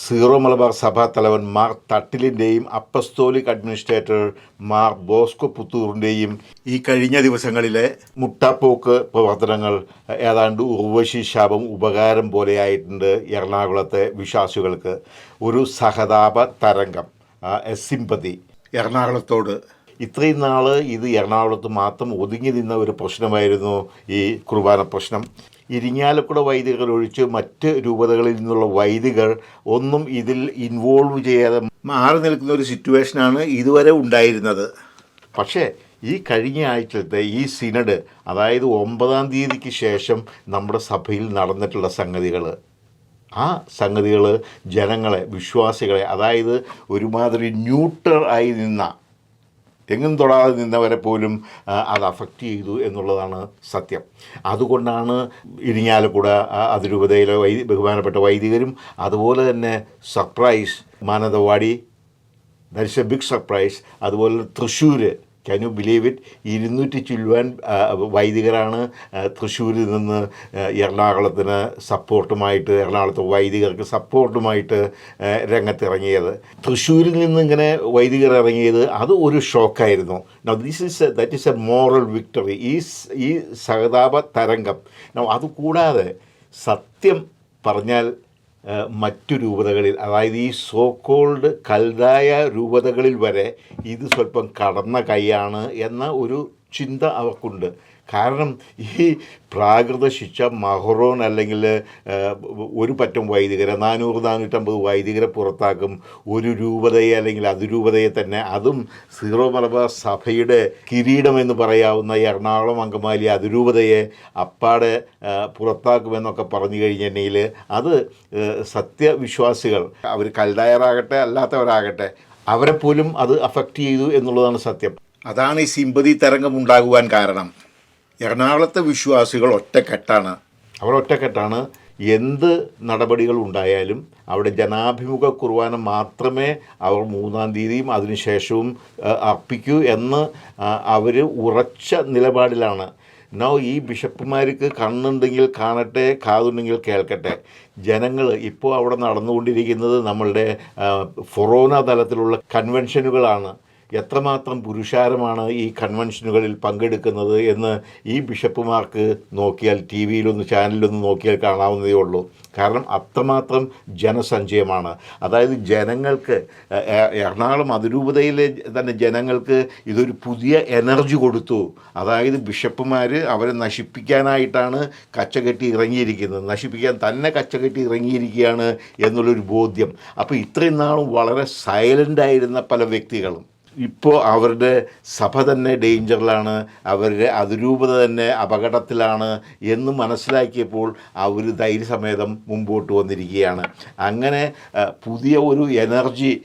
Zero Malabar സഭാ തലവൻ മാർ തട്ടിലിന്റെയും അപ്പസ്തോലിക് അഡ്മിനിസ്ട്രേറ്റർ മാർ ബോസ്കോ പുത്തൂറിന്റെയും ഈ കഴിഞ്ഞ ദിവസങ്ങളിലെ മുട്ടാപ്പോക്ക് പ്രവർത്തനങ്ങൾ ഏതാണ്ട് ഉർവശി ശാപം ഉപകാരം പോലെയായിട്ടുണ്ട് എറണാകുളത്തെ വിശ്വാസികൾക്ക്. ഒരു സഹതാപ തരംഗം സിമ്പതി. എറണാകുളത്തോട്. ഇത്രയും നാൾ ഇത് എറണാകുളത്ത് മാത്രം ഒതുങ്ങി നിന്ന ഒരു പ്രശ്നമായിരുന്നു ഈ കുർബാന പ്രശ്നം. ഇരിങ്ങാലക്കുട വൈദികർ ഒഴിച്ച് മറ്റ് രൂപതകളിൽ നിന്നുള്ള വൈദികർ ഒന്നും ഇതിൽ ഇൻവോൾവ് ചെയ്യാതെ മാറി നിൽക്കുന്ന ഒരു സിറ്റുവേഷനാണ് ഇതുവരെ ഉണ്ടായിരുന്നത്. പക്ഷേ ഈ കഴിഞ്ഞ ആഴ്ചത്തെ ഈ സിനഡ് അതായത് ഒമ്പതാം തീയതിക്ക് ശേഷം നമ്മുടെ സഭയിൽ നടന്നിട്ടുള്ള സംഗതികൾ. ആ സംഗതികൾ ജനങ്ങളെ വിശ്വാസികളെ അതായത് ഒരുമാതിരി ന്യൂട്രൽ ആയി നിന്ന എങ്ങും തൊടാതെ നിന്നവരെ പോലും അത് അഫക്റ്റ് ചെയ്തു എന്നുള്ളതാണ് സത്യം. അതുകൊണ്ടാണ് ഇരിങ്ങാലക്കുട ആ, അതിരൂപതയിലെ വൈദി ബഹുമാനപ്പെട്ട വൈദികരും അതുപോലെ തന്നെ surprise Mananthavady that's a big surprise അതുപോലെ Thrissur can you believe it ഇരുന്നൂറ്റി ചുല്ലുവാൻ വൈദികരാണ് തൃശ്ശൂരിൽ നിന്ന് എറണാകുളത്തിന് സപ്പോർട്ടുമായിട്ട് എറണാകുളത്തെ വൈദികർക്ക് സപ്പോർട്ടുമായിട്ട് രംഗത്തിറങ്ങിയത്. തൃശ്ശൂരിൽ നിന്ന് ഇങ്ങനെ വൈദികർ ഇറങ്ങിയത് അത് ഒരു ഷോക്കായിരുന്നു. Now this is that is a moral victory ഈ ഈ സഹതാപ തരംഗം. നൗ അതുകൂടാതെ സത്യം പറഞ്ഞാൽ മറ്റു രൂപതകളിൽ അതായത് ഈ സോ കോൾഡ് കൽതായ രൂപതകളിൽ വരെ ഇത് സ്വല്പം കടന്ന കൈയാണ് എന്ന ഒരു ചിന്ത അവർക്കുണ്ട്. കാരണം ഈ പ്രാകൃത ശിക്ഷ മഹറോൻ അല്ലെങ്കിൽ ഒരു പറ്റം വൈദികരെ നാനൂറ് നാനൂറ്റമ്പത് വൈദികരെ പുറത്താക്കും. ഒരു രൂപതയെ അല്ലെങ്കിൽ അതിരൂപതയെ തന്നെ അതും സീറോ മലബാർ സഭയുടെ കിരീടമെന്ന് പറയാവുന്ന എറണാകുളം അങ്കമാലി അതിരൂപതയെ അപ്പാടെ പുറത്താക്കുമെന്നൊക്കെ പറഞ്ഞു കഴിഞ്ഞിട്ടുണ്ടെങ്കിൽ അത് സത്യവിശ്വാസികൾ അവർ കൽതായറാകട്ടെ അല്ലാത്തവരാകട്ടെ അവരെ പോലും അത് അഫക്റ്റ് ചെയ്തു എന്നുള്ളതാണ് സത്യം. അതാണ് ഈ സിമ്പതി തരംഗം ഉണ്ടാകുവാൻ കാരണം. എറണാകുളത്തെ വിശ്വാസികൾ ഒറ്റക്കെട്ടാണ്. അവർ ഒറ്റക്കെട്ടാണ്. എന്ത് നടപടികൾ ഉണ്ടായാലും അവിടെ ജനാഭിമുഖ കുർബാന മാത്രമേ അവർ മൂന്നാം തീയതിയും അതിനുശേഷവും അർപ്പിക്കൂ എന്ന് അവർ ഉറച്ച നിലപാടിലാണ്. നോ ഈ ബിഷപ്പുമാർക്ക് കണ്ണുണ്ടെങ്കിൽ കാണട്ടെ കാതുണ്ടെങ്കിൽ കേൾക്കട്ടെ. ജനങ്ങൾ ഇപ്പോൾ അവിടെ നടന്നുകൊണ്ടിരിക്കുന്നത് നമ്മളുടെ ഫൊറോന തലത്തിലുള്ള കൺവെൻഷനുകളാണ് എത്രമാത്രം പുരുഷാരമാണ് ഈ കൺവെൻഷനുകളിൽ പങ്കെടുക്കുന്നത് എന്ന് ഈ ബിഷപ്പുമാർക്ക് നോക്കിയാൽ ടി വിയിലൊന്ന് ചാനലിലൊന്ന് നോക്കിയാൽ കാണാവുന്നതേ ഉള്ളൂ. കാരണം അത്രമാത്രം ജനസഞ്ചയമാണ്. അതായത് ജനങ്ങൾക്ക് എറണാകുളം അതിരൂപതയിലെ തന്നെ ജനങ്ങൾക്ക് ഇതൊരു പുതിയ എനർജി കൊടുത്തു. അതായത് ബിഷപ്പുമാർ അവരെ നശിപ്പിക്കാനായിട്ടാണ് കച്ചകെട്ടി ഇറങ്ങിയിരിക്കുന്നത്. നശിപ്പിക്കാൻ തന്നെ കച്ചകെട്ടി ഇറങ്ങിയിരിക്കുകയാണ് എന്നുള്ളൊരു ബോധ്യം. അപ്പോൾ ഇത്രയും നാളും വളരെ സൈലന്റായിരുന്ന പല വ്യക്തികളും ഇപ്പോൾ അവരുടെ സഭ തന്നെ ഡേഞ്ചറിലാണ് അവരുടെ അതിരൂപത തന്നെ അപകടത്തിലാണ് എന്ന് മനസ്സിലാക്കിയപ്പോൾ അവർ ധൈര്യസമേതം മുമ്പോട്ട് വന്നിരിക്കുകയാണ്. അങ്ങനെ പുതിയ ഒരു എനർജി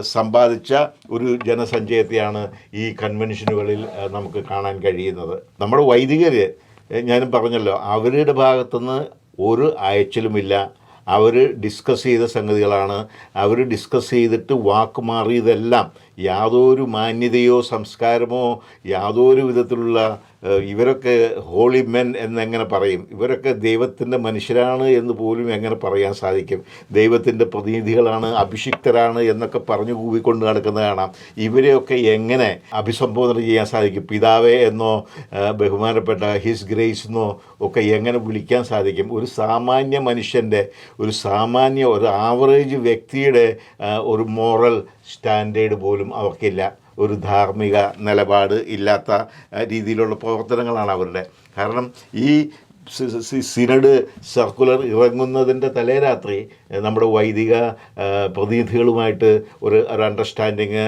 സമ്പാദിച്ച ഒരു ജനസഞ്ചയത്തെയാണ് ഈ കൺവെൻഷനുകളിൽ നമുക്ക് കാണാൻ കഴിയുന്നത്. നമ്മുടെ വൈദികർ ഞാനും പറഞ്ഞല്ലോ അവരുടെ ഭാഗത്തുനിന്ന് ഒരു അയച്ചിലുമില്ല. അവർ ഡിസ്കസ് ചെയ്ത സംഗതികളാണ്. അവർ ഡിസ്കസ് ചെയ്തിട്ട് വാക്ക് മാറിയതെല്ലാം യാതൊരു മാന്യതയോ സംസ്കാരമോ യാതൊരു വിധത്തിലുള്ള ഇവരൊക്കെ ഹോളി മെൻ എന്നെങ്ങനെ പറയും? ഇവരൊക്കെ ദൈവത്തിന്റെ മനുഷ്യരാണ് എന്ന് പോലും എങ്ങനെ പറയാൻ സാധിക്കും? ദൈവത്തിന്റെ പ്രതിനിധികളാണ് അഭിഷിക്തരാണ് എന്നൊക്കെ പറഞ്ഞു കൂവിക്കൊണ്ട് നടക്കുന്നത് കാണാം. ഇവരെയൊക്കെ എങ്ങനെ അഭിസംബോധന ചെയ്യാൻ സാധിക്കും? പിതാവേ എന്നോ ബഹുമാനപ്പെട്ട ഹിസ് ഗ്രേസ് എന്നോ ഒക്കെ എങ്ങനെ വിളിക്കാൻ സാധിക്കും? ഒരു സാമാന്യ മനുഷ്യന്റെ ഒരു സാമാന്യ ഒരു ആവറേജ് വ്യക്തിയുടെ ഒരു മോറൽ സ്റ്റാൻഡേർഡ് പോലും അവർക്കില്ല ഒരു ധാർമ്മിക നിലപാട് ഇല്ലാത്ത രീതിയിലുള്ള പ്രവർത്തനങ്ങളാണ് അവരുടെ കാരണം ഈ സിനഡ് സർക്കുലർ ഇറങ്ങുന്നതിന്റെ തലേരാത്രി നമ്മുടെ വൈദിക പ്രതിനിധികളുമായിട്ട് ഒരു ഒരു അണ്ടർസ്റ്റാൻഡിങ്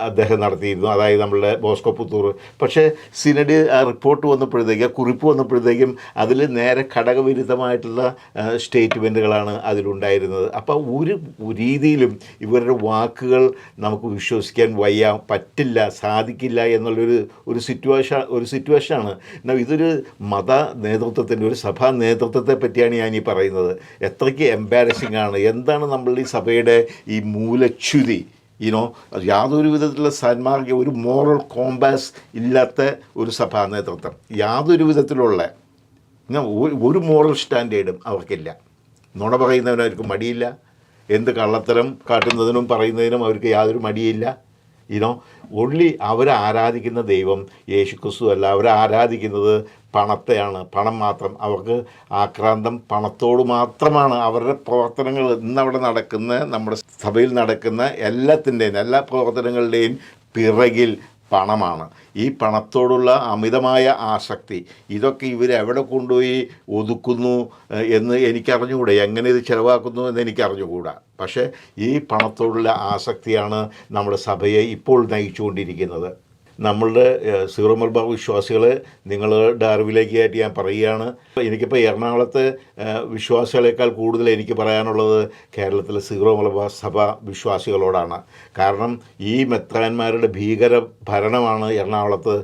അദ്ദേഹം നടത്തിയിരുന്നു. അതായത് നമ്മളുടെ ബോസ്കോ പുത്തൂർ. പക്ഷേ സിനഡ് റിപ്പോർട്ട് വന്നപ്പോഴത്തേക്ക് കുറിപ്പ് വന്നപ്പോഴത്തേക്കും അതിൽ നേരെ ഘടകവിരുദ്ധമായിട്ടുള്ള സ്റ്റേറ്റ്മെന്റുകളാണ് അതിലുണ്ടായിരുന്നത്. അപ്പോൾ ഒരു രീതിയിലും ഇവരുടെ വാക്കുകൾ നമുക്ക് വിശ്വസിക്കാൻ വയ്യ പറ്റില്ല സാധിക്കില്ല എന്നുള്ളൊരു ഒരു സിറ്റുവേഷൻ ഒരു സിറ്റുവേഷനാണ് എന്നാൽ ഇതൊരു മത നേതൃത്വത്തിന്റെ ഒരു സഭാ നേതൃത്വത്തെ പറ്റിയാണ് ഞാൻ ഈ പറയുന്നത്. എത്രയ്ക്ക് എംബാരസിംഗ് ആണ്. എന്താണ് നമ്മളുടെ ഈ സഭയുടെ ഈ മൂലച്യുതി? ഇനോ യാതൊരു വിധത്തിലുള്ള സന്മാർഗ ഒരു മോറൽ കോമ്പാസ് ഇല്ലാത്ത ഒരു സഭാ നേതൃത്വം. യാതൊരു വിധത്തിലുള്ള ഒരു മോറൽ സ്റ്റാൻഡേർഡും അവർക്കില്ല. നുണ പറയുന്നവന് അവർക്ക് മടിയില്ല. എന്ത് കള്ളത്തരം കാട്ടുന്നതിനും പറയുന്നതിനും അവർക്ക് യാതൊരു മടിയില്ല. ഇനോ ഒള്ളി അവർ ആരാധിക്കുന്ന ദൈവം യേശു ക്രിസ്തു അല്ല. അവർ ആരാധിക്കുന്നത് പണത്തെയാണ്. പണം മാത്രം. അവർക്ക് ആക്രാന്തം പണത്തോട് മാത്രമാണ് അവരുടെ പ്രവർത്തനങ്ങൾ ഇന്നവിടെ നടക്കുന്ന നമ്മുടെ സഭയിൽ നടക്കുന്ന എല്ലാത്തിന്റെയും എല്ലാ പ്രവർത്തനങ്ങളുടെയും പിറകിൽ പണമാണ്. ഈ പണത്തോടുള്ള അമിതമായ ആസക്തി. ഇതൊക്കെ ഇവരെവിടെ കൊണ്ടുപോയി ഒതുക്കുന്നു എന്ന് എനിക്കറിഞ്ഞുകൂടാ? എങ്ങനെ ഇത് ചിലവാക്കുന്നു എന്ന് എനിക്കറിഞ്ഞുകൂടാ. പക്ഷേ ഈ പണത്തോടുള്ള ആസക്തിയാണ് നമ്മുടെ സഭയെ ഇപ്പോൾ നയിച്ചുകൊണ്ടിരിക്കുന്നത്. നമ്മളുടെ സീറോ മലബാർ വിശ്വാസികളെ നിങ്ങളുടെ അറിവിലേക്ക് ആയിട്ട് ഞാൻ പറയുകയാണ്. എനിക്കിപ്പോൾ എറണാകുളത്തെ വിശ്വാസികളെക്കാൾ കൂടുതൽ എനിക്ക് പറയാനുള്ളത് കേരളത്തിലെ സീറോ മലബാർ സഭ വിശ്വാസികളോടാണ്. കാരണം ഈ മെത്രാന്മാരുടെ ഭീകര ഭരണമാണ് എറണാകുളത്ത്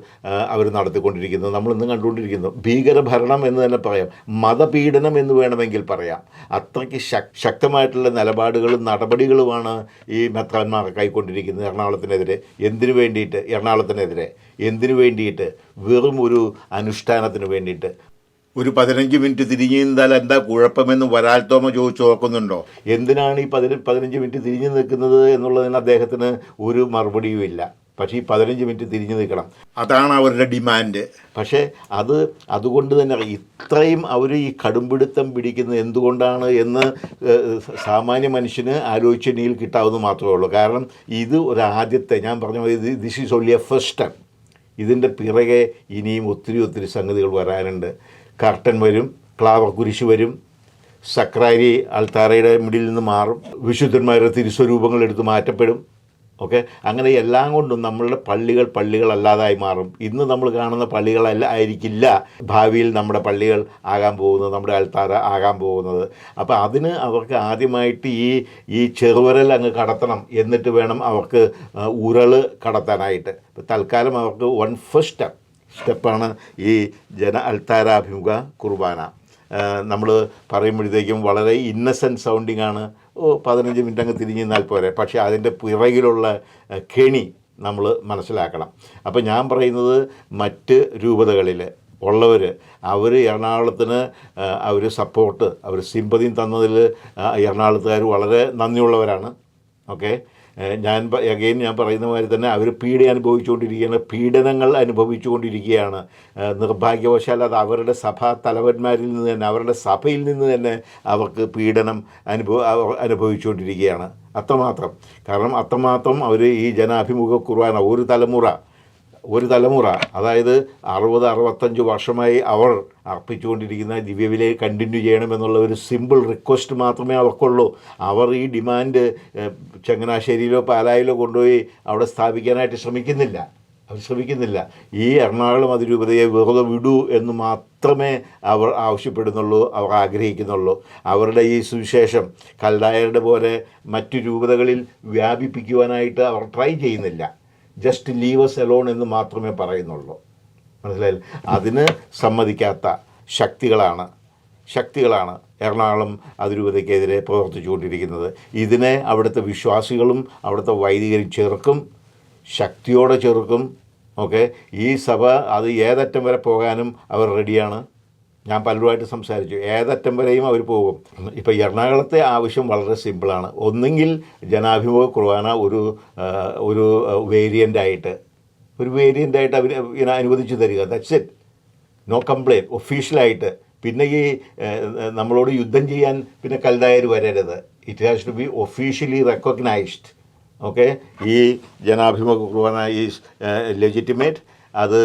അവർ നടത്തിക്കൊണ്ടിരിക്കുന്നത്. നമ്മൾ ഇന്ന് കണ്ടുകൊണ്ടിരിക്കുന്നു. ഭീകര ഭരണം എന്ന് തന്നെ പറയാം. മതപീഡനം എന്ന് വേണമെങ്കിൽ പറയാം. അത്രയ്ക്ക് ശക് ശക്തമായിട്ടുള്ള നിലപാടുകളും നടപടികളുമാണ് ഈ മെത്രാന്മാർ കൈക്കൊണ്ടിരിക്കുന്നത് എറണാകുളത്തിനെതിരെ. എന്തിനു വേണ്ടിയിട്ട് എറണാകുളത്തിനെതിരെ എന്തിനു വേണ്ടിയിട്ട്? വെറും ഒരു അനുഷ്ഠാനത്തിന് വേണ്ടിയിട്ട്. ഒരു പതിനഞ്ച് മിനിറ്റ് തിരിഞ്ഞു നിന്നാൽ എന്താ കുഴപ്പമെന്ന് വരാൽ തോമ ചോദിച്ചു നോക്കുന്നുണ്ടോ എന്തിനാണ് ഈ പതിന പതിനഞ്ച് മിനിറ്റ് തിരിഞ്ഞു നിൽക്കുന്നത് എന്നുള്ളതിന് അദ്ദേഹത്തിന് ഒരു മറുപടിയും ഇല്ല പക്ഷേ ഈ പതിനഞ്ച് മിനിറ്റ് തിരിഞ്ഞു നിൽക്കണം. അതാണ് അവരുടെ ഡിമാൻഡ്. പക്ഷേ അത് അതുകൊണ്ട് തന്നെ ഇത്രയും അവർ ഈ കടുംപിടുത്തം പിടിക്കുന്നത് എന്തുകൊണ്ടാണ് എന്ന് സാമാന്യ മനുഷ്യന് ആലോചനയിൽ കിട്ടാവുന്ന മാത്രമേ ഉള്ളൂ. കാരണം ഇത് ഒരു ആദ്യത്തെ ഞാൻ പറഞ്ഞ this is only a first step ഇതിന്റെ പിറകെ ഇനിയും ഒത്തിരി ഒത്തിരി സംഗതികൾ വരാനുണ്ട്. കർട്ടൻ വരും ക്ലാവർ കുരിശ് വരും സക്രാരി അൾത്താറയുടെ മിഡിൽ നിന്ന് മാറും വിശുദ്ധന്മാരുടെ തിരുസ്വരൂപങ്ങൾ എടുത്ത് മാറ്റപ്പെടും. ഓക്കെ? അങ്ങനെ എല്ലാം കൊണ്ടും നമ്മളുടെ പള്ളികൾ പള്ളികളല്ലാതായി മാറും. ഇന്ന് നമ്മൾ കാണുന്ന പള്ളികളല്ല ആയിരിക്കില്ല ഭാവിയിൽ നമ്മുടെ പള്ളികൾ ആകാൻ പോകുന്നത് നമ്മുടെ അൽത്താര ആകാൻ പോകുന്നത്. അപ്പോൾ അതിന് അവർക്ക് ആദ്യമായിട്ട് ഈ ഈ ചെറുവരൽ അങ്ങ് കടത്തണം എന്നിട്ട് വേണം അവർക്ക് ഉരൾ കടത്താനായിട്ട്. തൽക്കാലം അവർക്ക് വൺ ഫസ്റ്റ് സ്റ്റെപ്പ് സ്റ്റെപ്പാണ് ഈ ജന അൽത്താരാഭിമുഖ കുർബാന. നമ്മൾ പറയുമ്പോഴത്തേക്കും വളരെ ഇന്നസെന്റ് സൗണ്ടിങ് ആണ് ഓ പതിനഞ്ച് മിനിറ്റ് അങ്ങ് തിരിഞ്ഞ് നിന്നാൽ പോരെ. പക്ഷേ അതിന്റെ പിറകിലുള്ള കെണി നമ്മൾ മനസ്സിലാക്കണം. അപ്പോൾ ഞാൻ പറയുന്നത് മറ്റ് രൂപതകളിൽ ഉള്ളവർ അവർ എറണാകുളത്തിന് അവർ സപ്പോർട്ട് അവർ സിമ്പതിയും തന്നതിൽ എറണാകുളത്തുകാർ വളരെ നന്ദിയുള്ളവരാണ്. ഓക്കെ? ഞാൻ അഗെയിൻ ഞാൻ പറയുന്ന മാതിരി തന്നെ അവർ പീഡ അനുഭവിച്ചുകൊണ്ടിരിക്കുകയാണ്. പീഡനങ്ങൾ അനുഭവിച്ചുകൊണ്ടിരിക്കുകയാണ്. നിർഭാഗ്യവശാൽ അത് അവരുടെ സഭാ തലവന്മാരിൽ നിന്ന് തന്നെ അവരുടെ സഭയിൽ നിന്ന് തന്നെ അവർക്ക് പീഡനം അനുഭവ അനുഭവിച്ചുകൊണ്ടിരിക്കുകയാണ്. അത്രമാത്രം. കാരണം അത്രമാത്രം അവർ ഈ ജനാഭിമുഖ കുർബാന ഒരു തലമുറ ഒരു തലമുറ അതായത് അറുപത് അറുപത്തഞ്ച് വർഷമായി അവർ അർപ്പിച്ചുകൊണ്ടിരിക്കുന്ന ദിവ്യവിലയെ കണ്ടിന്യൂ ചെയ്യണമെന്നുള്ള ഒരു സിമ്പിൾ റിക്വസ്റ്റ് മാത്രമേ അവർക്കുള്ളൂ. അവർ ഈ ഡിമാൻഡ് ചങ്ങനാശ്ശേരിയിലോ പാലായിലോ കൊണ്ടുപോയി അവിടെ സ്ഥാപിക്കാനായിട്ട് ശ്രമിക്കുന്നില്ല. അവർ ശ്രമിക്കുന്നില്ല. ഈ എറണാകുളം അതിരൂപതയെ വെറുതെ വിടൂ എന്ന് മാത്രമേ അവർ ആവശ്യപ്പെടുന്നുള്ളൂ അവർ ആഗ്രഹിക്കുന്നുള്ളൂ. അവരുടെ ഈ സുവിശേഷം കൽഡായരുടെ പോലെ മറ്റു രൂപതകളിൽ വ്യാപിപ്പിക്കുവാനായിട്ട് അവർ ട്രൈ ചെയ്യുന്നില്ല. ജസ്റ്റ് ലീവസ് എലോൺ എന്ന് മാത്രമേ പറയുന്നുള്ളൂ. മനസ്സിലായില്ല? അതിന് സമ്മതിക്കാത്ത ശക്തികളാണ് ശക്തികളാണ് എറണാകുളം അതിരൂപതയ്ക്കെതിരെ പ്രവർത്തിച്ചുകൊണ്ടിരിക്കുന്നത്. ഇതിനെ അവിടുത്തെ വിശ്വാസികളും അവിടുത്തെ വൈദികരും ചെറുക്കും ശക്തിയോടെ ചെറുക്കും ഓക്കെ? ഈ സഭ അത് ഏതറ്റം വരെ പോകാനും അവർ റെഡിയാണ് ഞാൻ പലരുമായിട്ട് സംസാരിച്ചു. ഏതറ്റം വരെയും അവർ പോകും. ഇപ്പോൾ എറണാകുളത്തെ ആവശ്യം വളരെ സിമ്പിളാണ്. ഒന്നെങ്കിൽ ജനാഭിമുഖ കുർബാന ഒരു ഒരു വേരിയന്റായിട്ട് ഒരു വേരിയന്റായിട്ട് അവർ ഇങ്ങനെ അനുവദിച്ചു തരിക. ദറ്റ്സ് ഇറ്റ് നോ കംപ്ലയിന്റ് ഒഫീഷ്യലായിട്ട് പിന്നെ ഈ നമ്മളോട് യുദ്ധം ചെയ്യാൻ പിന്നെ കൽദായർ വരരുത്. It has to be officially recognised okay ഈ ജനാഭിമുഖ കുർബാന ഈസ് ലെജിറ്റിമേറ്റ് അത്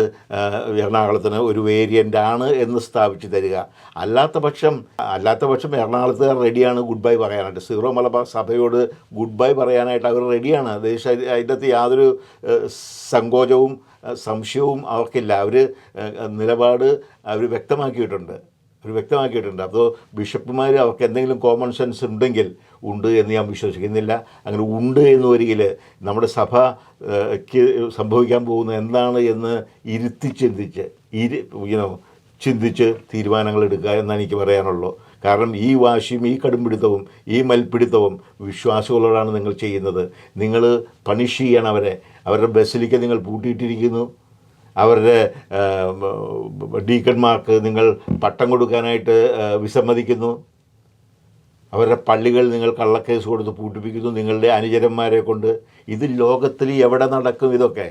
എറണാകുളത്തിന് ഒരു വേരിയന്റ് ആണ് എന്ന് സ്ഥാപിച്ചു തരിക. അല്ലാത്ത പക്ഷം അല്ലാത്ത പക്ഷം എറണാകുളത്തുകാർ റെഡിയാണ് ഗുഡ് ബൈ പറയാനായിട്ട്. സീറോ മലബാർ സഭയോട് ഗുഡ് ബൈ പറയാനായിട്ട് അവർ റെഡിയാണ്. ദേശ യാതൊരു സങ്കോചവും സംശയവും അവർക്കില്ല. അവർ നിലപാട് അവർ വ്യക്തമാക്കിയിട്ടുണ്ട്. അവർ വ്യക്തമാക്കിയിട്ടുണ്ട്. അപ്പോൾ ബിഷപ്പുമാർ അവർക്ക് എന്തെങ്കിലും കോമൺ സെൻസ് ഉണ്ടെങ്കിൽ ഉണ്ട് എന്ന് ഞാൻ വിശ്വസിക്കുന്നില്ല. അങ്ങനെ ഉണ്ട് എന്ന് വരികിൽ നമ്മുടെ സഭയ്ക്ക് സംഭവിക്കാൻ പോകുന്ന എന്താണ് എന്ന് ഇരുത്തി ചിന്തിച്ച് ഇരു ചിന്തിച്ച് തീരുമാനങ്ങൾ എടുക്കുക എന്നാണ് എനിക്ക് പറയാനുള്ളൂ. കാരണം ഈ വാശിയും ഈ കടുംപിടുത്തവും ഈ മൽപിടുത്തവും വിശ്വാസികളോടാണ് നിങ്ങൾ ചെയ്യുന്നത്. നിങ്ങൾ പണിഷ് ചെയ്യണം അവരെ. അവരുടെ ബസ്സിലേക്ക് നിങ്ങൾ പൂട്ടിയിട്ടിരിക്കുന്നു. അവരുടെ ഡീക്കന്മാർക്ക് നിങ്ങൾ പട്ടം കൊടുക്കാനായിട്ട് വിസമ്മതിക്കുന്നു. അവരുടെ പള്ളികൾ നിങ്ങൾ കള്ളക്കേസ് കൊടുത്ത് പൂട്ടിപ്പിക്കുന്നു നിങ്ങളുടെ അനുചരന്മാരെ കൊണ്ട്. ഇത് ലോകത്തിൽ എവിടെ നടക്കും ഇതൊക്കെ?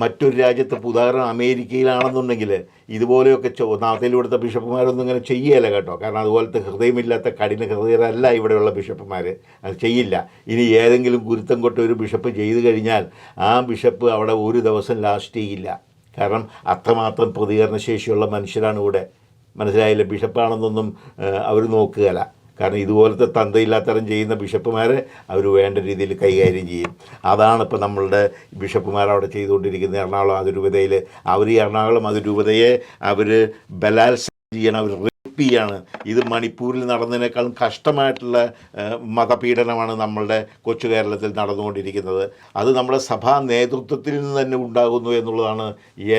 മറ്റൊരു രാജ്യത്ത് ഉദാഹരണം അമേരിക്കയിലാണെന്നുണ്ടെങ്കിൽ ഇതുപോലെയൊക്കെ ചോ ഇവിടുത്തെ ബിഷപ്പുമാരൊന്നും ഇങ്ങനെ ചെയ്യല കേട്ടോ. കാരണം അതുപോലത്തെ ഹൃദയമില്ലാത്ത കഠിന ഹൃദയരല്ല ഇവിടെയുള്ള ബിഷപ്പുമാർ അത് ചെയ്യില്ല. ഇനി ഏതെങ്കിലും ഗുരുത്തം കൊട്ട ഒരു ബിഷപ്പ് ചെയ്തു കഴിഞ്ഞാൽ ആ ബിഷപ്പ് അവിടെ ഒരു ദിവസം ലാസ്റ്റ് ചെയ്യില്ല. കാരണം അത്രമാത്രം പ്രതികരണശേഷിയുള്ള മനുഷ്യരാണ് ഇവിടെ. മനസ്സിലായില്ല? ബിഷപ്പാണെന്നൊന്നും അവർ നോക്കുകയില്ല. കാരണം ഇതുപോലത്തെ തന്തയില്ലാത്തരം ചെയ്യുന്ന ബിഷപ്പുമാരെ അവർ വേണ്ട രീതിയിൽ കൈകാര്യം ചെയ്യും. അതാണ് ഇപ്പോൾ നമ്മളുടെ ബിഷപ്പുമാർ അവിടെ ചെയ്തുകൊണ്ടിരിക്കുന്നത്. എറണാകുളം അതിരൂപതയിൽ അവർ ഈ എറണാകുളം അതിരൂപതയെ അവർ ബലാത്സംഗം ചെയ്യണം. അവർ റേപ്പ് ഇത് മണിപ്പൂരിൽ നടന്നതിനേക്കാളും കഷ്ടമായിട്ടുള്ള മതപീഡനമാണ് നമ്മളുടെ കൊച്ചു കേരളത്തിൽ നടന്നുകൊണ്ടിരിക്കുന്നത്. അത് നമ്മുടെ സഭാ നേതൃത്വത്തിൽ നിന്ന് തന്നെ ഉണ്ടാകുന്നു എന്നുള്ളതാണ്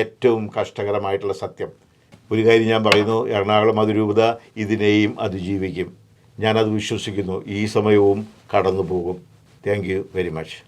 ഏറ്റവും കഷ്ടകരമായിട്ടുള്ള സത്യം. ഒരു കാര്യം ഞാൻ പറയുന്നു എറണാകുളം അതിരൂപത ഇതിനെയും അതിജീവിക്കും. ഞാനത് വിശ്വസിക്കുന്നു. ഈ സമയവും കടന്നു പോകും താങ്ക് യു വെരി മച്ച്